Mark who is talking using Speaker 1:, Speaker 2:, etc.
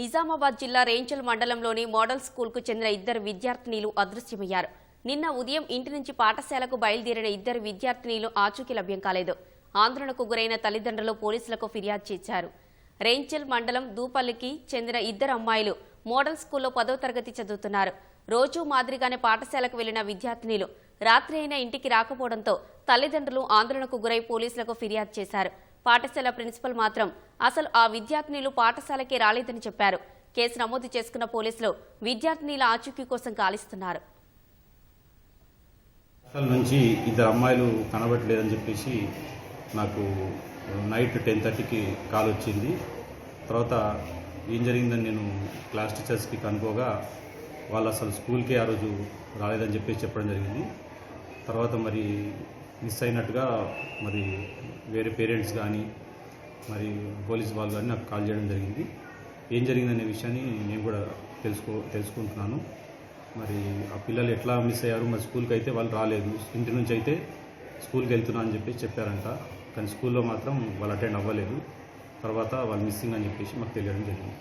Speaker 1: నిజామాబాద్ జిల్లా రేంచల్ మండలంలోని మోడల్ స్కూల్కు చెందిన ఇద్దరు విద్యార్థినీలు అదృశ్యమయ్యారు. నిన్న ఉదయం ఇంటి నుంచి పాఠశాలకు బయలుదేరిన ఇద్దరు విద్యార్థినీలు ఆచూకీ లభ్యం కాలేదు. ఆందోళనకు గురైన తల్లిదండ్రులు పోలీసులకు ఫిర్యాదు చేశారు. రేంచల్ మండలం దూపల్లికి చెందిన ఇద్దరు అమ్మాయిలు మోడల్ స్కూల్లో పదో తరగతి చదువుతున్నారు. రోజూ మాదిరిగానే పాఠశాలకు వెళ్ళిన విద్యార్థినీలు రాత్రి అయినా ఇంటికి రాకపోవడంతో తల్లిదండ్రులు ఆందోళనకు గురై పోలీసులకు ఫిర్యాదు చేశారు. పాఠశాల ప్రిన్సిపల్ మాత్రం అసలు ఆ విద్యార్థినిలు పాఠశాలకే రాలేదని చెప్పారు. కేసు నమోదు చేసుకున్న పోలీసులు విద్యార్థినిల ఆచూకీ కోసం గాలిస్తున్నారు.
Speaker 2: నుంచి ఇద్దరు అమ్మాయిలు కనబట్టలేదని చెప్పేసి నాకు నైట్ టెన్ థర్టీకి కాల్ వచ్చింది. తర్వాత ఏం జరిగిందని నేను క్లాస్ టీచర్స్కి కనుకోగా వాళ్ళు అసలు స్కూల్కి ఆ రోజు రాలేదని చెప్పేసి చెప్పడం జరిగింది. తర్వాత మరి మిస్ అయినట్టుగా మరి వేరే పేరెంట్స్ కానీ మరి పోలీస్ వాళ్ళు కానీ నాకు కాల్ చేయడం జరిగింది. ఏం జరిగిందనే విషయాన్ని నేను కూడా తెలుసుకో తెలుసుకుంటున్నాను. మరి ఆ పిల్లలు ఎట్లా మిస్ అయ్యారు? మరి స్కూల్కి అయితే వాళ్ళు రాలేదు. ఇంటి నుంచి అయితే స్కూల్కి వెళ్తున్నా అని చెప్పేసి చెప్పారంట. కానీ స్కూల్లో మాత్రం వాళ్ళు అటెండ్ అవ్వలేదు. తర్వాత వాళ్ళు మిస్సింగ్ అని చెప్పేసి మాకు తెలియడం జరిగింది.